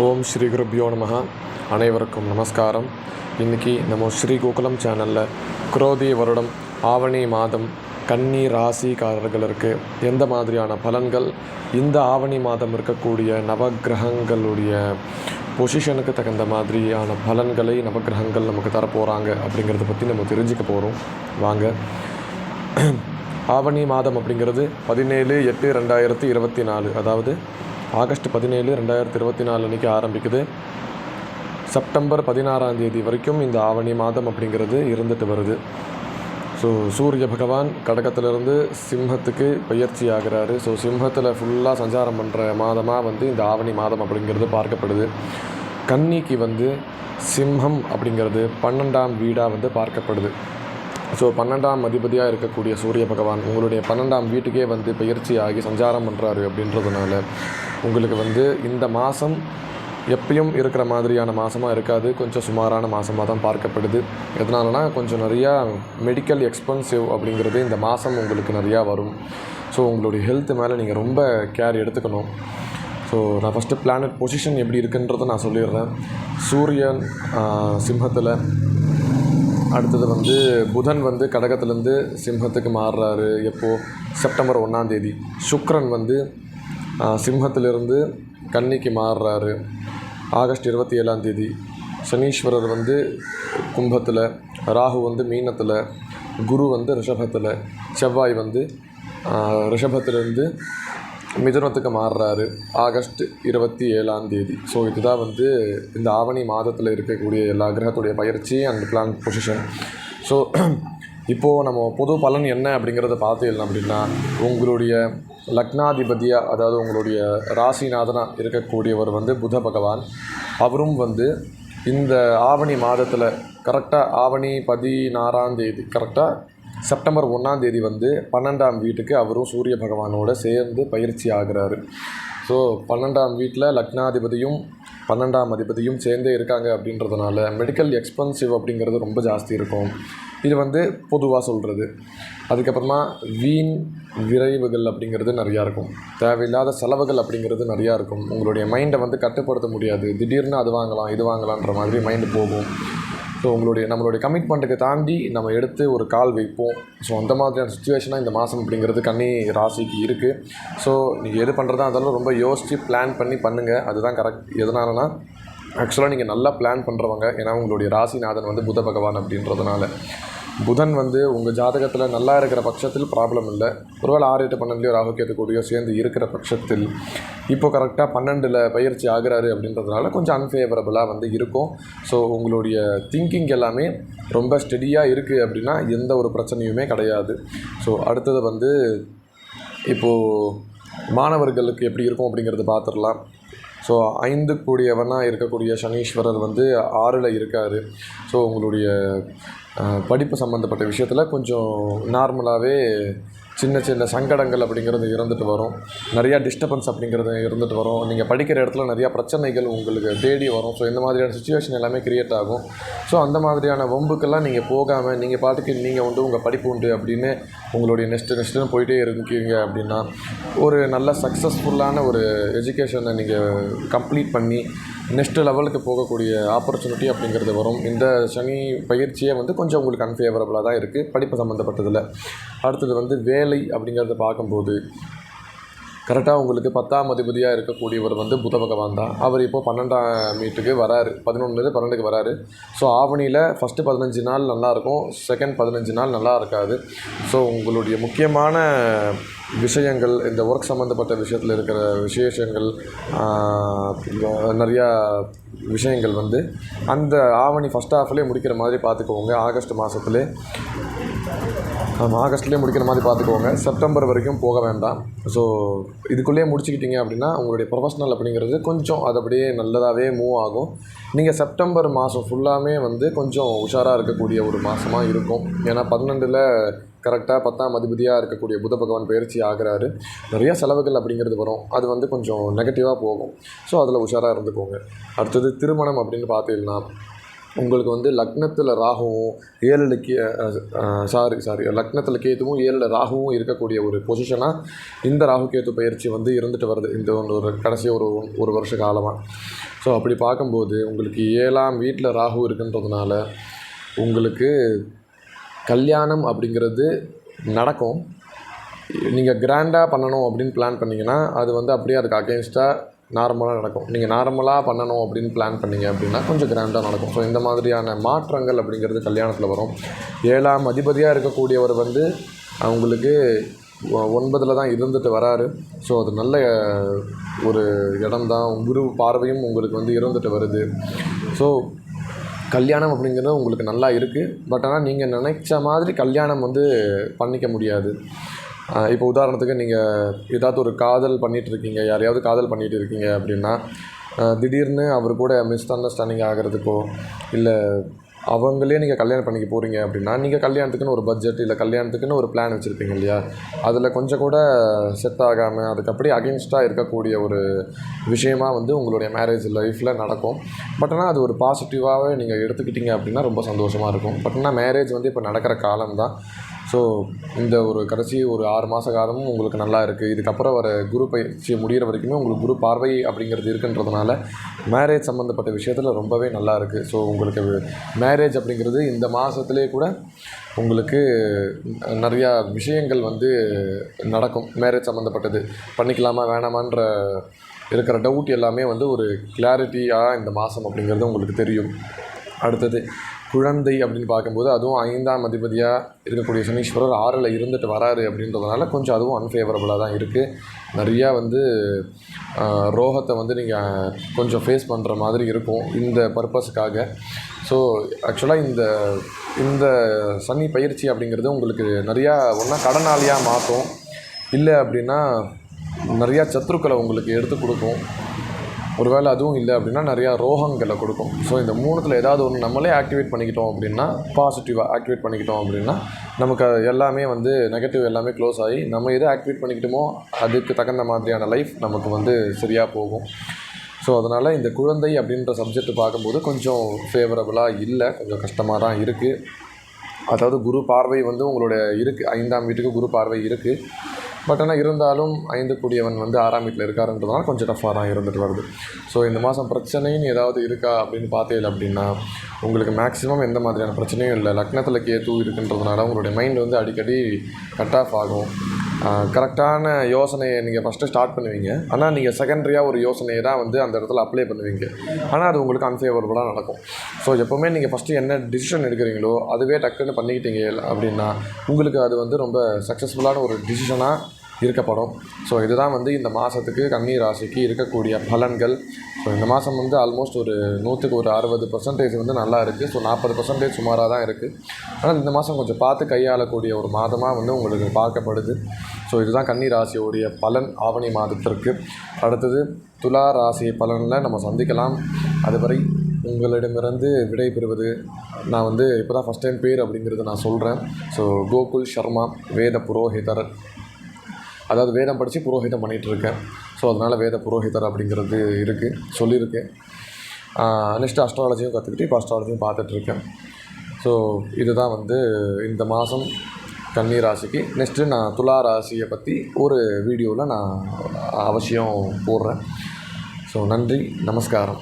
ஓம் ஸ்ரீ குருபியோ நமஹ. அனைவருக்கும் நமஸ்காரம். இன்றைக்கி நம்ம ஸ்ரீ கோகுலம் சேனலில் குரோதி வருடம் ஆவணி மாதம் கன்னி ராசிக்காரர்களுக்கு எந்த மாதிரியான பலன்கள்? இந்த ஆவணி மாதம் இருக்கக்கூடிய நவக்கிரகங்களுடைய பொசிஷனுக்கு தகுந்த மாதிரியான பலன்களை நவக்கிரகங்கள் நமக்கு தரப்போகிறாங்க அப்படிங்கிறத பற்றி நம்ம தெரிஞ்சுக்க போகிறோம் வாங்க. ஆவணி மாதம் அப்படிங்கிறது பதினேழு எட்டு ரெண்டாயிரத்தி இருபத்தி நாலு. அதாவது ஆகஸ்ட் பதினேழு ரெண்டாயிரத்தி இருபத்தி நாலு அன்றைக்கி ஆரம்பிக்குது. செப்டம்பர் பதினாறாம் தேதி வரைக்கும் இந்த ஆவணி மாதம் அப்படிங்கிறது இருந்துட்டு வருது. ஸோ சூரிய பகவான் கடகத்திலிருந்து சிம்மத்துக்கு பயிற்சி ஆகிறாரு. ஸோ சிம்மத்தில் ஃபுல்லாக சஞ்சாரம் பண்ணுற மாதமாக வந்து இந்த ஆவணி மாதம் அப்படிங்கிறது பார்க்கப்படுது. கன்னிக்கு வந்து சிம்மம் அப்படிங்கிறது பன்னெண்டாம் வீடாக வந்து பார்க்கப்படுது. ஸோ பன்னெண்டாம் அதிபதியாக இருக்கக்கூடிய சூரிய பகவான் உங்களுடைய பன்னெண்டாம் வீட்டுக்கே வந்து பயிற்சி ஆகி சஞ்சாரம் பண்ணுறாரு அப்படின்றதுனால உங்களுக்கு வந்து இந்த மாதம் எப்பயும் இருக்கிற மாதிரியான மாதமாக இருக்காது. கொஞ்சம் சுமாரான மாதமாக தான் பார்க்கப்படுது. எதனாலனா கொஞ்சம் நிறையா மெடிக்கல் எக்ஸ்பென்சிவ் அப்படிங்கிறது இந்த மாதம் உங்களுக்கு நிறையா வரும். ஸோ உங்களுடைய ஹெல்த் மேலே நீங்கள் ரொம்ப கேர் எடுத்துக்கணும். ஸோ நான் ஃபஸ்ட்டு பிளானட் பொசிஷன் எப்படி இருக்குன்றதை நான் சொல்லிடுறேன். சூரியன் சிம்மத்தில் அடுத்தது வந்து புதன் வந்து கடகத்துலேருந்து சிம்ஹத்துக்கு மாறுறாரு. எப்போது செப்டம்பர் ஒன்றாந்தேதி சுக்ரன் வந்து சிம்ஹத்திலிருந்து கன்னிக்கு மாறுறாரு. ஆகஸ்ட் இருபத்தி ஏழாம் தேதி. சனீஸ்வரர் வந்து கும்பத்தில் ராகு வந்து மீனத்தில் குரு வந்து ரிஷபத்தில் செவ்வாய் வந்து ரிஷபத்திலிருந்து மிதுனத்துக்கு மாறுறாரு. ஆகஸ்ட் இருபத்தி ஏழாம் தேதி. ஸோ இதுதான் வந்து இந்த ஆவணி மாதத்தில் இருக்கக்கூடிய எல்லா கிரகத்துடைய பயிற்சி அண்ட் பிளான் பொசிஷன் ஸோ இப்போது நம்ம பொது பலன் என்ன அப்படிங்கிறத பார்த்துடலாம் அப்படின்னா உங்களுடைய லக்னாதிபதியாக அதாவது உங்களுடைய ராசிநாதனாக இருக்கக்கூடியவர் வந்து புத பகவான். அவரும் வந்து இந்த ஆவணி மாதத்தில் கரெக்டாக ஆவணி பதினாறாம் தேதி கரெக்டாக செப்டம்பர் ஒன்றாம் தேதி வந்து பன்னெண்டாம் வீட்டுக்கு அவரும் சூரிய பகவானோட சேர்ந்து பயிற்சி ஆகிறாரு. ஸோ பன்னெண்டாம் வீட்டில் லக்னாதிபதியும் பன்னெண்டாம் அதிபதியும் சேர்ந்தே இருக்காங்க அப்படின்றதுனால மெடிக்கல் எக்ஸ்பென்சிவ் அப்படிங்கிறது ரொம்ப ஜாஸ்தி இருக்கும். இது வந்து பொதுவாக சொல்கிறது அதுக்கப்புறமா வீண் விரைவுகள் அப்படிங்கிறது நிறையா இருக்கும். தேவையில்லாத செலவுகள் அப்படிங்கிறது நிறையா இருக்கும். உங்களுடைய மைண்டை வந்து கட்டுப்படுத்த முடியாது. திடீர்னு அது வாங்கலாம் இது வாங்கலான்ற மாதிரி மைண்டு போகும். ஸோ உங்களுடைய நம்மளுடைய கமிட்மெண்ட்டுக்கு தாண்டி நம்ம எடுத்து ஒரு கால் வைப்போம். ஸோ அந்த மாதிரியான சுச்சுவேஷனாக இந்த மாதம் அப்படிங்கிறது கன்னி ராசிக்கு இருக்குது ஸோ நீங்கள் எது பண்ணுறதா இருந்தாலும் ரொம்ப யோசித்து பிளான் பண்ணி பண்ணுங்கள் அதுதான் கரெக்ட் எதனாலனா ஆக்சுவலாக நீங்கள் நல்லா பிளான் பண்ணுறவங்க ஏன்னா உங்களுடைய ராசிநாதன் வந்து புத பகவான் அப்படின்றதுனால. புதன் வந்து உங்கள் ஜாதகத்தில் நல்லா இருக்கிற பட்சத்தில் ப்ராப்ளம் இல்லை. ஒருவேளை ஆறு எட்டு பன்னெண்டுலையோ ராகு கேத்து கூடயோ சேர்ந்து இருக்கிற பட்சத்தில் இப்போ கரெக்டாக பன்னெண்டில் பயிற்சி ஆகுறாரு அப்படின்றதுனால கொஞ்சம் அன்ஃபேவரபுளாக வந்து இருக்கும். ஸோ உங்களுடைய திங்கிங் எல்லாமே ரொம்ப ஸ்டெடியாக இருக்குது அப்படின்னா எந்த ஒரு பிரச்சனையுமே கிடையாது. ஸோ அடுத்தது வந்து இப்போது மாணவர்களுக்கு எப்படி இருக்கும் அப்படிங்கிறது பார்த்துடலாம். ஸோ ஐந்து கூடியவனாக இருக்கக்கூடிய சனீஸ்வரர் வந்து ஆறில் இருக்கார். ஸோ உங்களுடைய படிப்பு சம்மந்தப்பட்ட விஷயத்தில் கொஞ்சம் நார்மலாகவே சின்ன சின்ன சங்கடங்கள் அப்படிங்கிறது இருந்துட்டு வரும். நிறையா டிஸ்டர்பன்ஸ் அப்படிங்கிறது இருந்துட்டு வரும். நீங்கள் படிக்கிற இடத்துல நிறையா பிரச்சனைகள் உங்களுக்கு தேடி வரும். ஸோ இந்த மாதிரியான சுச்சுவேஷன் எல்லாமே க்ரியேட் ஆகும். ஸோ அந்த மாதிரியான வம்புக்கெல்லாம் நீங்கள் போகாமல் நீங்கள் பாட்டுக்கு நீங்கள் வந்து உங்கள் படிப்பு உண்டு அப்படின்னு உங்களுடைய நெக்ஸ்ட்டு நெக்ஸ்ட்டுன்னு போயிட்டே இருக்கீங்க அப்படின்னா ஒரு நல்ல சக்ஸஸ்ஃபுல்லான ஒரு எஜுகேஷனை நீங்கள் கம்ப்ளீட் பண்ணி நெக்ஸ்ட் லெவலுக்கு போகக்கூடிய ஆப்பர்ச்சுனிட்டி அப்படிங்கிறது வரும். இந்த சனி பயிற்சியே வந்து கொஞ்சம் உங்களுக்கு அன்ஃபேவரபுளாக தான் இருக்குது படிப்பு சம்மந்தப்பட்டதில் அடுத்தது வந்து வேலை அப்படிங்கிறத பார்க்கும்போது கரெக்டாக உங்களுக்கு பத்தாம் அதிபதியாக இருக்கக்கூடியவர் வந்து புத பகவான் தான். அவர் இப்போது பன்னெண்டாம் மீட்டுக்கு வராரு. பதினொன்றுலேருந்து பன்னெண்டுக்கு வராரு. ஸோ ஆவணியில் ஃபஸ்ட்டு பதினஞ்சு நாள் நல்லாயிருக்கும் செகண்ட் பதினஞ்சு நாள் நல்லா இருக்காது. ஸோ உங்களுடைய முக்கியமான விஷயங்கள் இந்த ஒர்க் சம்மந்தப்பட்ட விஷயத்தில் இருக்கிற விசேஷங்கள் நிறையா விஷயங்கள் வந்து அந்த ஆவணி ஃபஸ்ட் ஹாஃப்லேயே முடிக்கிற மாதிரி பார்த்துக்கோங்க. ஆகஸ்ட் மாதத்துலேயே நம்ம ஆகஸ்ட்லேயே முடிக்கிற மாதிரி பார்த்துக்கோங்க. செப்டம்பர் வரைக்கும் போக வேண்டாம். ஸோ இதுக்குள்ளேயே முடிச்சுக்கிட்டீங்க அப்படின்னா உங்களுடைய ப்ரொஃபஷனல் அப்படிங்கிறது கொஞ்சம் அது அப்படியே நல்லதாகவே மூவ் ஆகும். நீங்கள் செப்டம்பர் மாதம் ஃபுல்லாமே வந்து கொஞ்சம் உஷாராக இருக்கக்கூடிய ஒரு மாதமாக இருக்கும். ஏன்னா பன்னெண்டில் கரெக்டாக பத்தாம் அதிபதியாக இருக்கக்கூடிய புத பகவான் பயிற்சி ஆகிறாரு. நிறைய செலவுகள் அப்படிங்கிறது வரும். அது வந்து கொஞ்சம் நெகட்டிவாக போகும். ஸோ அதில் உஷாராக இருந்துக்கோங்க. அடுத்தது திருமணம் அப்படின்னு பார்த்தீங்கன்னா உங்களுக்கு வந்து லக்னத்தில் ராகுவும் ஏழில் கே சாரி சாரி லக்னத்தில் கேத்துவும் ஏழில் ராகுவும் இருக்கக்கூடிய ஒரு பொசிஷனாக இந்த ராகு கேத்து பயிற்சி வந்து இருந்துட்டு வருது. இந்த ஒன்று ஒரு கடைசி ஒரு ஒரு வருஷ காலமாக ஸோ அப்படி பார்க்கும்போது உங்களுக்கு ஏழாம் வீட்டில் ராகு இருக்குன்றதுனால உங்களுக்கு கல்யாணம் அப்படிங்கிறது நடக்கும். நீங்கள் கிராண்டாக பண்ணணும் அப்படின்னு பிளான் பண்ணிங்கன்னா அது வந்து அப்படியே அதுக்கு அகேன்ஸ்டாக நார்மலாக நடக்கும். நீங்கள் நார்மலாக பண்ணணும் அப்படின்னு பிளான் பண்ணீங்க அப்படின்னா கொஞ்சம் கிராண்டாக நடக்கும். ஸோ இந்த மாதிரியான மாற்றங்கள் அப்படிங்கிறது கல்யாணத்தில் வரும். ஏழாம் அதிபதியாக இருக்கக்கூடியவர் வந்து அவங்களுக்கு ஒன்பதில் தான் இருந்துட்டு வராரு. ஸோ அது நல்ல ஒரு இடம் தான். குரு பார்வையும் உங்களுக்கு வந்து இருந்துட்டு வருது. ஸோ கல்யாணம் அப்படிங்கிறது உங்களுக்கு நல்லா இருக்குது பட் ஆனால் நீங்கள் நினைச்ச மாதிரி கல்யாணம் வந்து பண்ணிக்க முடியாது. இப்போ உதாரணத்துக்கு நீங்கள் ஏதாவது ஒரு காதல் பண்ணிகிட்டு இருக்கீங்க யாரையாவது காதல் பண்ணிகிட்டு இருக்கீங்க அப்படின்னா திடீர்னு அவர் கூட மிஸ் அண்டர்ஸ்டாண்டிங் ஆகிறதுக்கோ இல்லை அவங்களே நீங்கள் கல்யாணம் பண்ணிக்க போகிறீங்க அப்படின்னா நீங்கள் கல்யாணத்துக்குன்னு ஒரு பட்ஜெட் இல்லை கல்யாணத்துக்குன்னு ஒரு பிளான் வச்சுருப்பீங்க இல்லையா? அதில் கொஞ்சம் கூட செட் ஆகாமல் அதுக்கு அப்படியே அகென்ஸ்டாக இருக்கக்கூடிய ஒரு விஷயமா வந்து உங்களுடைய மேரேஜ் லைஃப்பில் நடக்கும். பட் ஆனால் அது ஒரு பாசிட்டிவாகவே நீங்கள் எடுத்துக்கிட்டீங்க அப்படின்னா ரொம்ப சந்தோஷமாக இருக்கும். பட் ஆனால் மேரேஜ் வந்து இப்போ நடக்கிற காலம் தான் ஸோ இந்த ஒரு கடைசி ஒரு ஆறு மாத காலமும் உங்களுக்கு நல்லா இருக்குது இதுக்கப்புறம் வர குரு பயிற்சி முடிகிற வரைக்குமே உங்களுக்கு குரு பார்வை அப்படிங்கிறது இருக்குன்றதுனால மேரேஜ் சம்மந்தப்பட்ட விஷயத்தில் ரொம்பவே நல்லா இருக்குது ஸோ உங்களுக்கு மேரேஜ் அப்படிங்கிறது இந்த மாதத்துலேயே கூட உங்களுக்கு நிறையா விஷயங்கள் வந்து நடக்கும். மேரேஜ் சம்மந்தப்பட்டது பண்ணிக்கலாமா வேணாமான்ற இருக்கிற டவுட் எல்லாமே வந்து ஒரு கிளாரிட்டியாக இந்த மாதம் அப்படிங்கிறது உங்களுக்கு தெரியும். அடுத்தது குழந்தை அப்படின்னு பார்க்கும்போது அதுவும் ஐந்தாம் அதிபதியாக இருக்கக்கூடிய சனீஸ்வரர் ஆறில் இருந்துட்டு வராரு அப்படின்றதுனால கொஞ்சம் அதுவும் அன்ஃபேவரபுளாக தான் இருக்குது நிறையா வந்து ரோகத்தை வந்து நீங்கள் கொஞ்சம் ஃபேஸ் பண்ணுற மாதிரி இருக்கும் இந்த பர்பஸுக்காக ஸோ ஆக்சுவலாக இந்த இந்த சனி பயிற்சி அப்படிங்கிறது உங்களுக்கு நிறையா ஒன்றா கடனாளியாக மாற்றும் இல்லை அப்படின்னா நிறையா சத்துருக்களை உங்களுக்கு எடுத்து கொடுக்கும். ஒருவேளை அதுவும் இல்லை அப்படின்னா நிறையா ரோகங்களை கொடுக்கும். ஸோ இந்த மூணுத்தில் ஏதாவது ஒன்று நம்மளே ஆக்டிவேட் பண்ணிக்கிட்டோம் அப்படின்னா பாசிட்டிவாக ஆக்டிவேட் பண்ணிக்கிட்டோம் அப்படின்னா நமக்கு அது எல்லாமே வந்து நெகட்டிவ் எல்லாமே க்ளோஸ் ஆகி நம்ம எதை ஆக்டிவேட் பண்ணிக்கிட்டோமோ அதுக்கு தகுந்த மாதிரியான லைஃப் நமக்கு வந்து சரியாக போகும். ஸோ அதனால் இந்த குழந்தை அப்படின்ற சப்ஜெக்ட் பார்க்கும்போது கொஞ்சம் ஃபேவரபுளாக இல்லை கொஞ்சம் கஷ்டமாக தான் இருக்குது அதாவது குரு பார்வை வந்து உங்களுடைய இருக்குது ஐந்தாம் வீட்டுக்கு குரு பார்வை இருக்குது பட் ஆனால் இருந்தாலும் ஐந்து கூடியவன் வந்து ஆறாம் வீட்டில் இருக்காருன்றதுனால கொஞ்சம் டஃப்பாக தான் இருந்துட்டு வருது. ஸோ இந்த மாதம் பிரச்சனைன்னு ஏதாவது இருக்கா அப்படின்னு பார்த்தீங்க அப்படின்னா உங்களுக்கு மேக்ஸிமம் எந்த மாதிரியான பிரச்சனையும் இல்லை. லக்னத்தில் கேத்து இருக்குன்றதுனால உங்களுடைய மைண்ட் வந்து அடிக்கடி கட் ஆஃப் ஆகும். கரெக்டான யோசனையை நீங்கள் ஃபஸ்ட்டு ஸ்டார்ட் பண்ணுவீங்க. ஆனால் நீங்கள் செகண்டரியாக ஒரு யோசனையை தான் வந்து அந்த இடத்துல அப்ளை பண்ணுவீங்க. ஆனால் அது உங்களுக்கு அன்ஃபேவரபுளாக நடக்கும். ஸோ எப்போவுமே நீங்கள் ஃபஸ்ட்டு என்ன டிசிஷன் எடுக்கிறீங்களோ அதுவே டக்குன்னு பண்ணிக்கிட்டீங்க அப்படின்னா உங்களுக்கு அது வந்து ரொம்ப சக்ஸஸ்ஃபுல்லான ஒரு டிசிஷனாக இருக்கப்படும். ஸோ இதுதான் வந்து இந்த மாதத்துக்கு கன்னி ராசிக்கு இருக்கக்கூடிய பலன்கள். ஸோ இந்த மாதம் வந்து ஆல்மோஸ்ட் ஒரு நூற்றுக்கு ஒரு அறுபது பர்சன்டேஜ் வந்து நல்லா இருக்குது ஸோ நாற்பது பர்சன்டேஜ் சுமாராக தான் இருக்குது ஆனால் இந்த மாதம் கொஞ்சம் பார்த்து கையாளக்கூடிய ஒரு மாதமாக வந்து உங்களுக்கு பார்க்கப்படுது. ஸோ இதுதான் கன்னி ராசியோடைய பலன் ஆவணி மாதத்திற்கு. அடுத்தது துலா ராசி பலனில் நம்ம சந்திக்கலாம். அதுவரை உங்களிடமிருந்து விடை பெறுவது. நான் வந்து இப்போ தான் ஃபஸ்ட் டைம் பேர் அப்படிங்கிறது நான் சொல்கிறேன் ஸோ கோகுல் சர்மா வேத புரோஹிதர். அதாவது வேதம் படித்து புரோஹிதம் பண்ணிகிட்டு இருக்கேன். ஸோ அதனால் வேத புரோஹிதர் அப்படிங்கிறது இருக்குது சொல்லியிருக்கேன் நெக்ஸ்ட்டு அஸ்ட்ராலஜியும் கற்றுக்கிட்டு இப்போ அஸ்ட்ராலஜியும் பார்த்துட்ருக்கேன் ஸோ இதுதான் வந்து இந்த மாதம் கன்னி ராசிக்கு நெக்ஸ்ட்டு நான் துலா ராசியை பற்றி ஒரு வீடியோவில் நான் அவசியம் போடுறேன். ஸோ நன்றி நமஸ்காரம்.